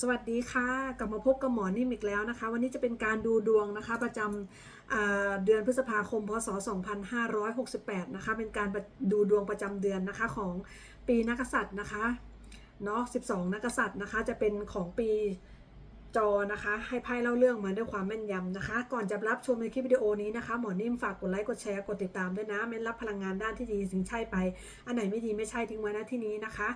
สวัสดีค่ะกลับมาพบกับหมอนิ่มอีกแล้วนะคะ วันนี้จะเป็นการดูดวงนะคะ ประจำเดือนพฤษภาคม พศ 2568 นะคะ เป็นการดูดวงประจำเดือนนะคะของปีนักษัตริย์นะคะเนาะ 12 นักกษัตริย์นะคะ จะเป็นของปีจอนะคะ ให้ไพ่เล่าเรื่องมาด้วยความแม่นยำนะคะ ก่อนจะรับชมในคลิปวิดีโอนี้นะคะ หมอนิ่มฝากกดไลค์ กดแชร์ กดติดตามด้วยนะ เม้นรับพลังงานด้านที่ดีสิ่งใช่ไป อันไหนไม่ดีไม่ใช่ทิ้งไว้นะที่นี้นะคะ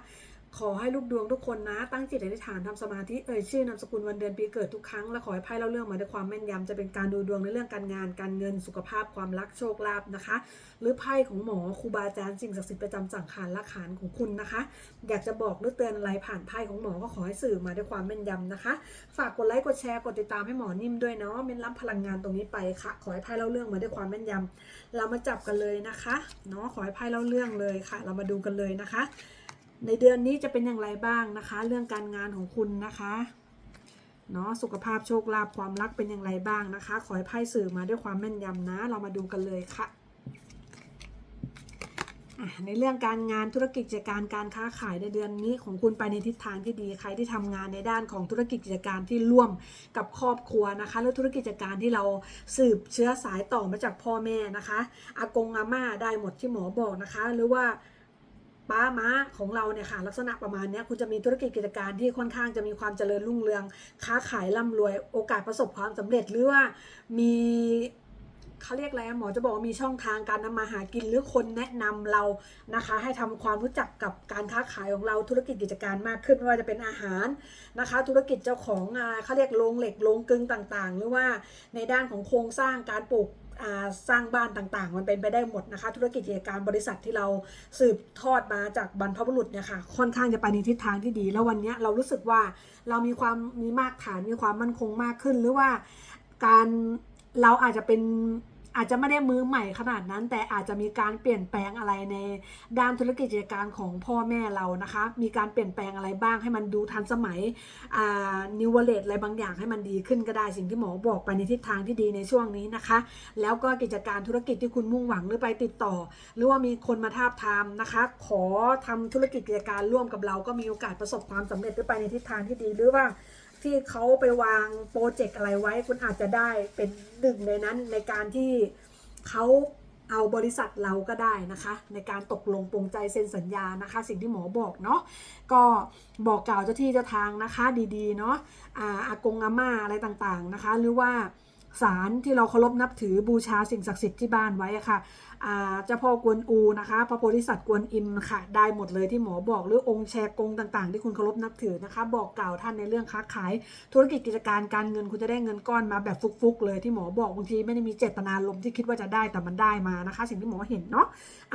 ขอให้ลูกดวงทุกคนนะ ตั้งจิตอธิษฐานทำสมาธิเอ่ยชื่อนามสกุลวันเดือนปีเกิดทุกครั้ง และขอให้ไพ่เล่าเรื่องมาด้วยความแม่นยำจะเป็นการดูดวงในเรื่องการงานการเงินสุขภาพความรักโชคลาภนะคะ หรือไพ่ของหมอครูบาอาจารย์สิ่งศักดิ์สิทธิ์ประจำสังขารละขานของคุณนะคะ อยากจะบอกหรือเตือนอะไรผ่านไพ่ของหมอก็ขอให้สื่อมาด้วยความแม่นยำนะคะ ฝากกดไลค์กดแชร์กดติดตามให้หมอนิ่มด้วยเนาะเม้นรับพลังงานตรงนี้ไปค่ะ ขอให้ไพ่เล่าเรื่องมาด้วยความแม่นยำเรามาจับกันเลยนะคะเนาะขอให้ไพ่เล่าเรื่องเลยค่ะ เรามาดูกันเลยนะคะ ในเดือนนี้จะเป็นอย่างไรบ้างนะคะ เรื่องการงานของคุณนะคะเนาะสุขภาพโชคลาภความรักเป็นอย่างไรบ้างนะคะ ขอให้ไพ่สื่อมาด้วยความแม่นยำนะ เรามาดูกันเลยค่ะในเรื่องการงานธุรกิจกิจการการค้าขายในเดือนนี้ของคุณไปในทิศทางที่ดีใครที่ทำงานในด้านของธุรกิจกิจการที่ร่วมกับครอบครัวนะคะ แล้วธุรกิจกิจการที่เราสืบเชื้อสายต่อมาจากพ่อแม่นะคะอากงอาม่าได้หมดที่หมอบอกนะคะ หรือว่า ป้าม้าของเราเนี่ยค่ะลักษณะประมาณนี้คุณจะมีธุรกิจกิจการที่ค่อนข้างจะมีความเจริญรุ่งเรือง ค้าขายร่ำรวยโอกาสประสบความสำเร็จหรือว่ามีเขาเรียกอะไรหมอจะบอกว่ามีช่องทางการทำมาหากินหรือคนแนะนำเรานะคะ ให้ทำความรู้จักกับการค้าขายของเราธุรกิจกิจการมากขึ้นไม่ว่าจะเป็นอาหารนะคะ ธุรกิจเจ้าของเขาเรียกโรงเหล็กโรงกึงต่างๆ หรือว่าในด้านของโครงสร้างการปลูกสร้างบ้านต่างๆ มันเป็นไปได้หมดนะคะ ธุรกิจกิจการบริษัทที่เราสืบทอดมาจากบรรพบุรุษเนี่ยค่ะค่อนข้างจะไปในทิศทางที่ดี แล้ววันนี้เรารู้สึกว่าเรามีความมีมากฐานมีความมั่นคงมากขึ้น หรือว่าการเราอาจจะเป็น อาจจะไม่ได้มือใหม่ขนาดนั้น แต่อาจจะมีการเปลี่ยนแปลงอะไรในด้านธุรกิจกิจการของพ่อแม่เรานะคะ มีการเปลี่ยนแปลงอะไรบ้างให้มันดูทันสมัยอ่านิวเวเลตอะไรบางอย่างให้มันดีขึ้นก็ได้สิ่งที่หมอบอกไปในทิศทางที่ดีในช่วงนี้นะคะ แล้วก็กิจการธุรกิจที่คุณมุ่งหวังหรือไปติดต่อ หรือว่ามีคนมาทาบทามนะคะ ขอทำธุรกิจกิจการร่วมกับเราก็มีโอกาสประสบความสำเร็จหรือไปในทิศทางที่ดีหรือว่า ที่เขาไปวางโปรเจกต์อะไรไว้ คุณอาจจะได้เป็นหนึ่งในนั้นในการที่เขาเอาบริษัทเราก็ได้นะคะ ในการตกลงปรงใจเซ็นสัญญานะคะ สิ่งที่หมอบอกเนาะก็บอกกล่าวเจ้าที่เจ้าทางนะคะดีๆเนาะอาอากงอาม่าอะไรต่างๆนะคะ หรือว่าศาลที่เราเคารพนับถือบูชาสิ่งศักดิ์สิทธิ์ที่บ้านไว้ะค่ะอ่า เจ้าพ่อกวนอูนะคะพระโพธิสัตว์กวนอิมค่ะ ได้หมดเลยที่หมอบอกหรือองค์แชร์กงต่างๆ ที่คุณเคารพนับถือนะคะ บอกกล่าวท่านในเรื่องค้าขาย ธุรกิจกิจการการเงินคุณจะได้เงินก้อนมาแบบฟุกๆ เลยที่หมอบอกบางทีไม่ได้มีเจตนาลมที่คิดว่าจะได้แต่มันได้มานะคะ สิ่งที่หมอเห็นเนาะ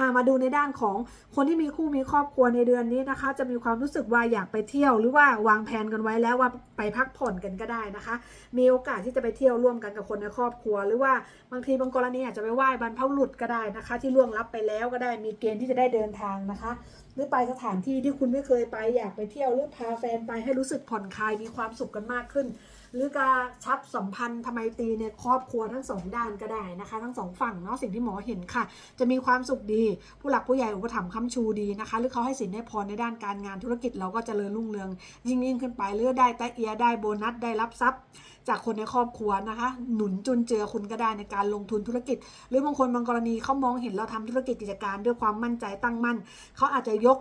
ามาดูในด้านของคนที่มีคู่มีครอบครัวในเดือนนี้นะคะ จะมีความรู้สึกว่าอยากไปเที่ยว หรือว่าวางแผนกันไว้แล้วว่าไปพักผ่อนกันก็ได้นะคะ มีโอกาสที่จะไปเที่ยวร่วมกันกับคนในครอบครัว หรือว่าบางทีบางกรณีอาจจะไปไหว้บรรพบุรุษก็ได้นะคะ ที่ล่วงลับไปแล้วก็ได้มีเกณฑ์ที่จะได้เดินทางนะคะ หรือไปสถานที่ที่คุณไม่เคยไปอยากไปเที่ยวหรือพาแฟนไปให้รู้สึกผ่อนคลายมีความสุขกันมากขึ้น หรือการชับสัมพันธ์ทำไมตีในครอบครัวทั้งสองด้านก็ได้นะคะ ทั้งสองฝั่งเนาะสิ่งที่หมอเห็นค่ะ จะมีความสุขดี ผู้หลักผู้ใหญ่อุปถัมภ์ค้ำชูดีนะคะ หรือเขาให้สินให้พรในด้านการงานธุรกิจเราก็จเจริญรุ่งเรือง ยิ่งยิ่งขึ้นไปหรือได้แต่เอียได้โบนัสได้รับทรัพย์ จากคนในครอบครัวนะคะ หนุนจุนเจือคุณก็ได้ในการลงทุนธุรกิจ หรือบางคนบางกรณีเขามองเห็นเราทำธุรกิจกิจการด้วยความมั่นใจตั้งมั่นเขาอาจจะยก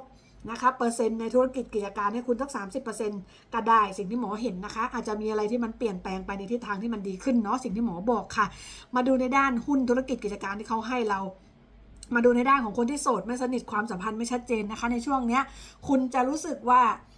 นะคะเปอร์เซ็นต์ในธุรกิจกิจการให้คุณสัก 30%ก็ได้สิ่งที่หมอเห็นนะคะ อาจจะมีอะไรที่มันเปลี่ยนแปลงไปในทิศทางที่มันดีขึ้นเนาะสิ่งที่หมอบอกค่ะ มาดูในด้านหุ้นธุรกิจกิจการที่เขาให้เรามาดูในด้านของคนที่โสดไม่สนิทความสัมพันธ์ไม่ชัดเจนนะคะ ในช่วงเนี้ย คุณจะรู้สึกว่าอ่า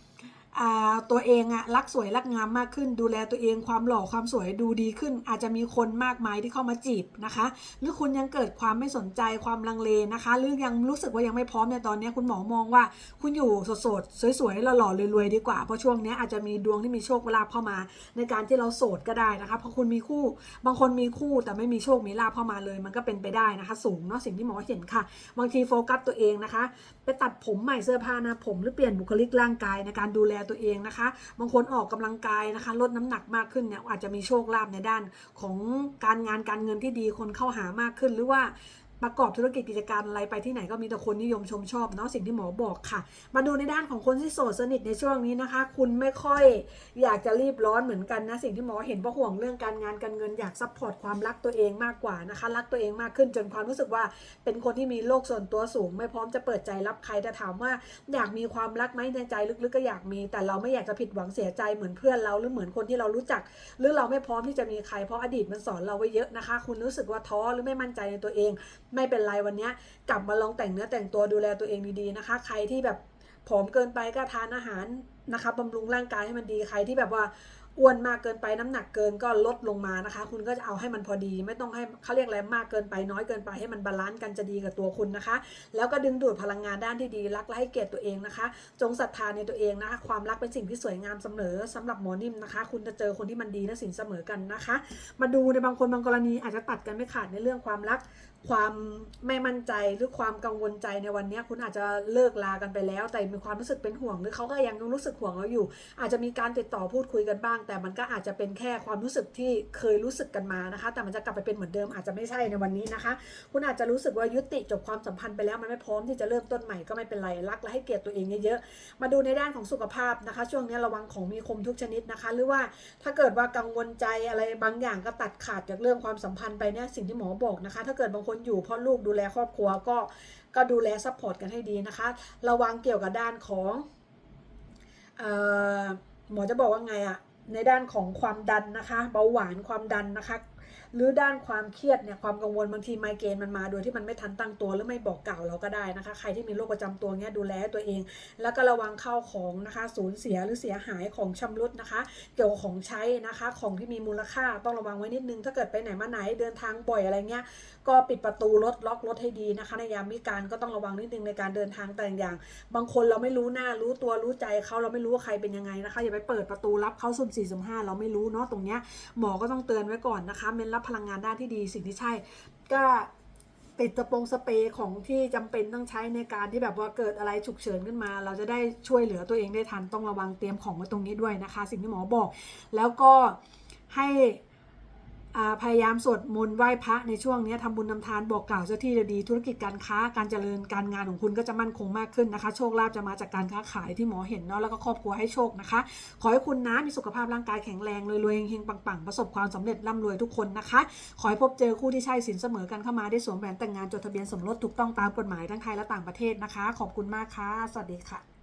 ตัวเองอะรักสวยรักงามมากขึ้น ดูแลตัวเองความหล่อความสวยดูดีขึ้น อาจจะมีคนมากมายที่เข้ามาจีบนะคะ หรือคุณยังเกิดความไม่สนใจความลังเลนะคะ หรือยังรู้สึกว่ายังไม่พร้อมในตอนนี้คุณหมอมองว่า คุณอยู่โสดๆสวยๆหล่อๆรวยๆดีกว่าเพราะช่วงนี้อาจจะมีดวงที่มีโชคลาภเข้ามา ในการที่เราโสดก็ได้นะคะเพราะคุณมีคู่ บางคนมีคู่แต่ไม่มีโชคมีลาภเข้ามาเลย มันก็เป็นไปได้นะคะ สูงเนาะสิ่งที่หมอเห็นค่ะ บางทีโฟกัสตัวเองนะคะ ไปตัดผมใหม่เสื้อผ้านะผมหรือเปลี่ยนบุคลิกร่างกายในการดูแลตัวเองนะคะ บางคนออกกำลังกายนะคะ ลดน้ำหนักมากขึ้นเนี่ยอาจจะมีโชคลาภในด้านของการงานการเงินที่ดีคนเข้าหามากขึ้นหรือว่า ประกอบธุรกิจกิจการอะไรไปที่ไหนก็มีแต่คนนิยมชมชอบเนาะสิ่งที่หมอบอกค่ะ มาดูในด้านของคนที่โสดสนิทในช่วงนี้นะคะ คุณไม่ค่อยอยากจะรีบร้อนเหมือนกันนะสิ่งที่หมอเห็นเพราะห่วงเรื่องการงานการเงินอยากซัพพอร์ตความรักตัวเองมากกว่านะคะรักตัวเองมากขึ้นจนความรู้สึกว่าเป็นคนที่มีโลกส่วนตัวสูง ไม่พร้อมจะเปิดใจรับใครแต่ถามว่าอยากมีความรักไหมในใจลึกๆก็อยากมี แต่เราไม่อยากจะผิดหวังเสียใจเหมือนเพื่อนเราหรือเหมือนคนที่เรารู้จัก หรือเราไม่พร้อมที่จะมีใครเพราะอดีตมันสอนเราไว้เยอะนะคะ คุณรู้สึกว่าท้อหรือไม่มั่นใจในตัวเองไม่เป็นไรวันนี้กลับมาลองแต่งเนื้อแต่งตัวดูแลตัวเองดีๆนะคะ ใครที่แบบผอมเกินไปก็ทานอาหารนะคะบำรุงร่างกายให้มันดีใครที่แบบว่าอ้วนมากเกินไปน้ำหนักเกินก็ลดลงมานะคะ คุณก็จะเอาให้มันพอดี ไม่ต้องให้เขาเรียกอะไรมากเกินไปน้อยเกินไปให้มันบาลานซ์กันจะดีกับตัวคุณนะคะ แล้วก็ดึงดูดพลังงานด้านที่ดีรักและให้เกียรติตัวเองนะคะ จงศรัทธาในตัวเองนะคะ ความรักเป็นสิ่งที่สวยงามเสมอสำหรับหมอนิ่มนะคะ คุณจะเจอคนที่มันดีและสินเสมอกันนะคะ มาดูในบางคนบางกรณีอาจจะตัดกันไม่ขาดในเรื่องความรักความไม่มั่นใจหรือความกังวลใจในวันนี้คุณอาจจะเลิกลากันไปแล้ว แต่มีความรู้สึกเป็นห่วง หรือเขาก็ยังรู้สึกห่วงเราอยู่ อาจจะมีการติดต่อพูดคุยกันบ้าง แต่มันก็อาจจะเป็นแค่ความรู้สึกที่เคยรู้สึกกันมานะคะ แต่มันจะกลับไปเป็นเหมือนเดิมอาจจะไม่ใช่ในวันนี้นะคะ คุณอาจจะรู้สึกว่ายุติจบความสัมพันธ์ไปแล้วมันไม่พร้อมที่จะเริ่มต้นใหม่ก็ไม่เป็นไรรักและให้เกียรติตัวเองเยอะๆมาดูในด้านของสุขภาพนะคะ ช่วงนี้ระวังของมีคมทุกชนิดนะคะ หรือว่าถ้าเกิดว่ากังวลใจอะไรบางอย่างก็ตัดขาดจากเรื่องความสัมพันธ์ไปเนี่ยสิ่งที่หมอบอกนะคะ ถ้าเกิดบางคนอยู่เพราะลูกดูแลครอบครัวก็ก็ดูแลซัพพอร์ตกันให้ดีนะคะ ระวังเกี่ยวกับด้านของออหมอจะบอกว่าไงอะในด้านของความดันนะคะ เบาหวานความดันนะคะ หรือด้านความเครียดเนี่ยความกังวลบางทีไมเกรนมันมา โดยที่มันไม่ทันตั้งตัวหรือไม่บอกกล่าวเราก็ได้นะคะ ใครที่มีโรคประจำตัวเนี้ยดูแลตัวเอง แล้วก็ระวังเข้าของนะคะสูญเสียหรือเสียหายของชำรุดนะคะ เกี่ยวกับของใช้นะคะ ของที่มีมูลค่าต้องระวังไว้นิดนึง ถ้าเกิดไปไหนมาไหนเดินทางบ่อยอะไรเงี้ยก็ปิดประตูรถล็อกรถให้ดีนะคะ ในยามวิการก็ต้องระวังนิดนึงในการเดินทางแต่อย่าง บางคนเราไม่รู้หน้ารู้ตัวรู้ใจเขาเราไม่รู้ว่าใครเป็นยังไงนะคะอย่าไปเปิดประตูรับเขาสุ่มสี่สุ่มห้าเราไม่รู้เนาะตรงเนี้ยหมอก็ต้องเตือนไว้ก่อนนะคะเมนรับพลังงานด้านที่ดีสิ่งที่ใช่ ก็ติดสปงสเปรย์ของที่จำเป็นต้องใช้ในการที่แบบว่าเกิดอะไรฉุกเฉินขึ้นมา เราจะได้ช่วยเหลือตัวเองได้ทันต้องระวังเตรียมของไว้ตรงนี้ด้วยนะคะ สิ่งที่หมอบอก แล้วก็ให้ พยายามสวดมนต์ไหว้พระในช่วงนี้ทำบุญทำทานบอกกล่าวเจ้าที่จะดีธุรกิจการค้าการเจริญการงานของคุณก็จะมั่นคงมากขึ้นนะคะ โชคลาภจะมาจากการค้าขายที่หมอเห็นเนาะแล้วก็ครอบครัวให้โชคนะคะ ขอให้คุณนะมีสุขภาพร่างกายแข็งแรงรวยๆเฮงๆปังๆ ประสบความสำเร็จร่ำรวยทุกคนนะคะ ขอให้พบเจอคู่ที่ใช่สินเสมอกันเข้ามาได้สวมแหวนแต่งงานจดทะเบียนสมรสถูกต้องตามกฎหมายทั้งไทยและต่างประเทศนะคะ ขอบคุณมากค่ะสวัสดีค่ะ